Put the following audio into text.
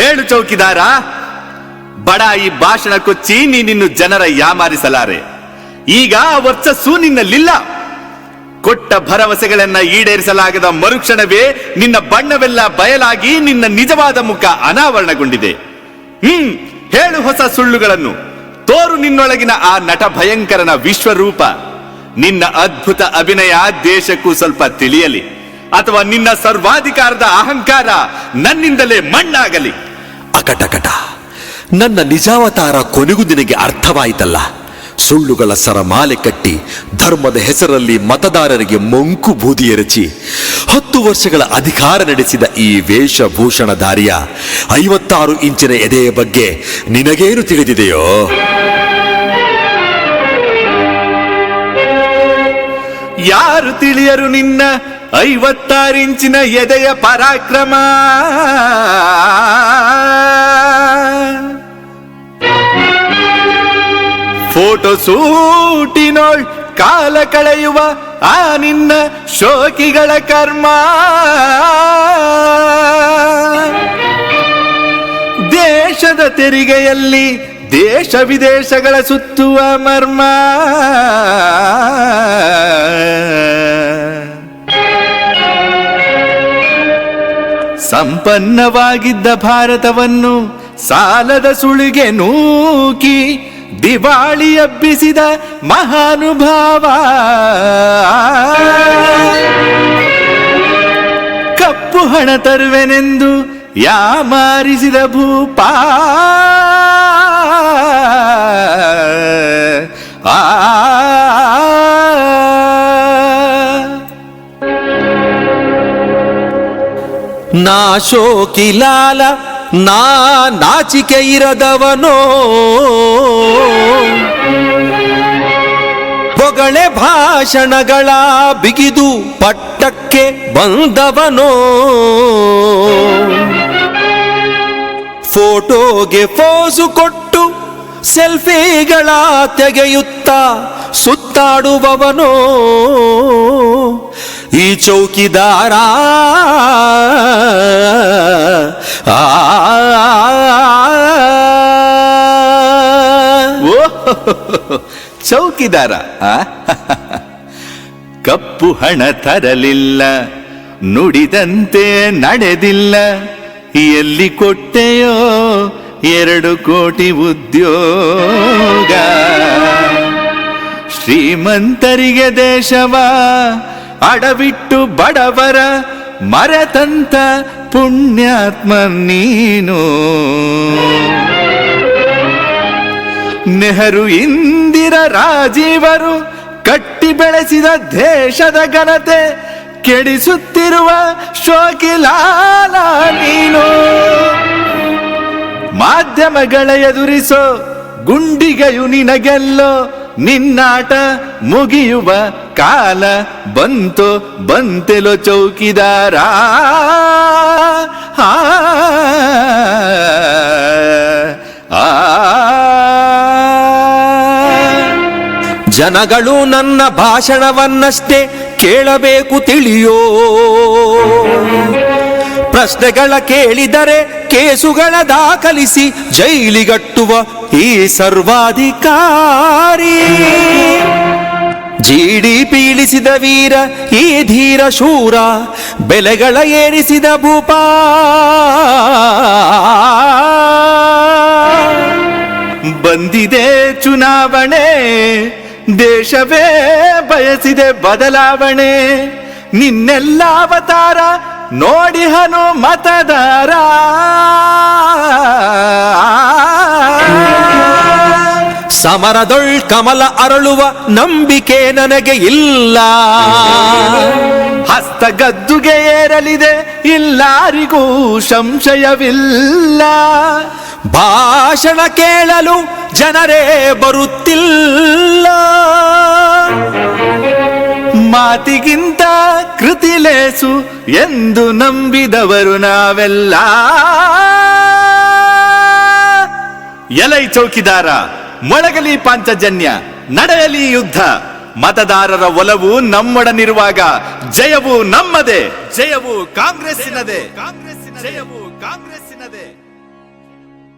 ಹೇಳು ಚೌಕಿದಾರ ಈ ಭಾಷಣ ಕೊಚ್ಚಿ ನೀನಿನ್ನು ಜನರ ಯಾಮಾರಿಸಲಾರೆ. ಈಗ ವರ್ಚಸ್ಸು ನಿನ್ನಲ್ಲಿಲ್ಲ. ಕೊಟ್ಟ ಭರವಸೆಗಳನ್ನ ಈಡೇರಿಸಲಾಗದ ಮರುಕ್ಷಣವೇ ನಿನ್ನ ಬಣ್ಣವೆಲ್ಲ ಬಯಲಾಗಿ ನಿನ್ನ ನಿಜವಾದ ಮುಖ ಅನಾವರಣಗೊಂಡಿದೆ. ಹ್ಮ್, ಹೇಳು ಹೊಸ ಸುಳ್ಳುಗಳನ್ನು. ತೋರು ನಿನ್ನೊಳಗಿನ ಆ ನಟ ಭಯಂಕರನ ವಿಶ್ವರೂಪ. ನಿನ್ನ ಅದ್ಭುತ ಅಭಿನಯ ದೇಶಕ್ಕೂ ಸ್ವಲ್ಪ ತಿಳಿಯಲಿ. ಅಥವಾ ನಿನ್ನ ಸರ್ವಾಧಿಕಾರದ ಅಹಂಕಾರ ನನ್ನಿಂದಲೇ ಮಣ್ಣಾಗಲಿ. ಅಕಟಕಟ ನನ್ನ ನಿಜಾವತಾರ ಕೊನೆಗೂ ನಿನಗೆ ಅರ್ಥವಾಯಿತಲ್ಲ. ಸುಳ್ಳುಗಳ ಸರಮಾಲೆ ಕಟ್ಟಿ ಧರ್ಮದ ಹೆಸರಲ್ಲಿ ಮತದಾರರಿಗೆ ಮಂಕು ಬೂದಿ ಎರಚಿ ಹತ್ತು ವರ್ಷಗಳ ಅಧಿಕಾರ ನಡೆಸಿದ ಈ ವೇಷಭೂಷಣಧಾರಿಯ ಐವತ್ತಾರು ಇಂಚಿನ ಎದೆಯ ಬಗ್ಗೆ ನಿನಗೇನು ತಿಳಿದಿದೆಯೋ? ಯಾರು ತಿಳಿಯರು ನಿನ್ನ ಐವತ್ತಾರಿಂಚಿನ ಎದೆಯ ಪರಾಕ್ರಮ? ಫೋಟೋ ಸೂಟಿನೋಳ್ ಕಾಲ ಕಳೆಯುವ ಆ ನಿನ್ನ ಶೋಕಿಗಳ ಕರ್ಮ. ದೇಶದ ತೆರಿಗೆಯಲ್ಲಿ ದೇಶ ವಿದೇಶಗಳ ಸುತ್ತುವ ಮರ್ಮ. ಸಂಪನ್ನವಾಗಿದ್ದ ಭಾರತವನ್ನು ಸಾಲದ ಸುಳಿಗೆ ನೂಕಿ ದಿವಾಳಿ ಹಬ್ಬಿಸಿದ ಮಹಾನುಭಾವ. ಕಪ್ಪು ಹಣ ತರುವೆನೆಂದು ಯಾಮಾರಿಸಿದ ಭೂಪ. ಆ. ನಾ ಶೋಕಿಲಾಲ ನಾ ನಾಚಿಕೆ ಇರದವನೋ? ಹೊಗಳೆ ಭಾಷಣಗಳ ಬಿಗಿದು ಪಟ್ಟಕ್ಕೆ ಬಂದವನೋ? ಫೋಟೋಗೆ ಫೋಸು ಕೊಟ್ಟು ಸೆಲ್ಫಿಗಳ ತೆಗೆಯುತ್ತ ಸುತ್ತಾಡುವವನೋ? ಈ ಚೌಕಿದಾರ ಆ ಚೌಕಿದಾರ? ಕಪ್ಪು ಹಣ ತರಲಿಲ್ಲ ನುಡಿದಂತೆ ನಡೆದಿಲ್ಲ ಎಲ್ಲಿ ಕೊಟ್ಟೆಯೋ ಎರಡು ಕೋಟಿ ಉದ್ಯೋಗ ಶ್ರೀಮಂತರಿಗೆ ದೇಶವ ಅಡವಿಟ್ಟು ಬಡವರ ಮರೆತಂತ ಪುಣ್ಯಾತ್ಮ ನೀನು. ನೆಹರು ಇಂದಿರ ರಾಜೀವರು ಕಟ್ಟಿ ಬೆಳೆಸಿದ ದೇಶದ ಘನತೆ ಕೆಡಿಸುತ್ತಿರುವ ಶೋಕಿಲಾಲ ನೀನು. ಮಾಧ್ಯಮಗಳ ಎದುರಿಸೋ ಗುಂಡಿಗೆಯು ನಿನಗೆಲ್ಲೋ ನಿನ್ನಾಟ ಮುಗಿಯುವ ಕಾಲ ಬಂತು ಬಂತೆಲೋ ಚೌಕಿದಾರ ಆ, ಜನಗಳು ನನ್ನ ಭಾಷಣವನ್ನಷ್ಟೇ ಕೇಳಬೇಕು ತಿಳಿಯೋ ಪ್ರಶ್ನೆಗಳ ಕೇಳಿದರೆ ಕೇಸುಗಳ ದಾಖಲಿಸಿ ಜೈಲಿಗಟ್ಟುವ ಈ ಸರ್ವಾಧಿಕಾರಿ. ಜಿಡಿ ಪೀಳಿಸಿದ ವೀರ, ಈ ಧೀರ ಶೂರ, ಬೆಲೆಗಳ ಏರಿಸಿದ ಭೂಪ. ಬಂದಿದೆ ಚುನಾವಣೆ, ದೇಶವೇ ಬಯಸಿದೆ ಬದಲಾವಣೆ. ನಿನ್ನೆಲ್ಲ ಅವತಾರ ನೋಡಿ ಹನು ಮತದಾರ ಸಮರದೊಳ್ ಕಮಲ ಅರಳುವ ನಂಬಿಕೆ ನನಗೆ ಇಲ್ಲ. ಹಸ್ತ ಗದ್ದುಗೆ ಏರಲಿದೆ ಇಲ್ಲಾರಿಗೂ ಸಂಶಯವಿಲ್ಲ. ಭಾಷಣ ಕೇಳಲು ಜನರೇ ಬರುತ್ತಿಲ್ಲ. ಮಾತಿಗಿಂತ ಕೃತಿಲೇಸು ಎಂದು ನಂಬಿದವರು ನಾವೆಲ್ಲ. ಎಲೈ ಚೌಕಿದಾರ, ಮೊಳಗಲಿ ಪಾಂಚಜನ್ಯ, ನಡೆಯಲಿ ಯುದ್ಧ. ಮತದಾರರ ಒಲವು ನಮ್ಮೊಡನಿರುವಾಗ, ಜಯವು ನಮ್ಮದೇ, ಜಯವು ಕಾಂಗ್ರೆಸ್ಸಿನದೇ. ಕಾಂಗ್ರೆಸ್ ಜಯವು ಕಾಂಗ್ರೆಸ್ಸಿನದೇ.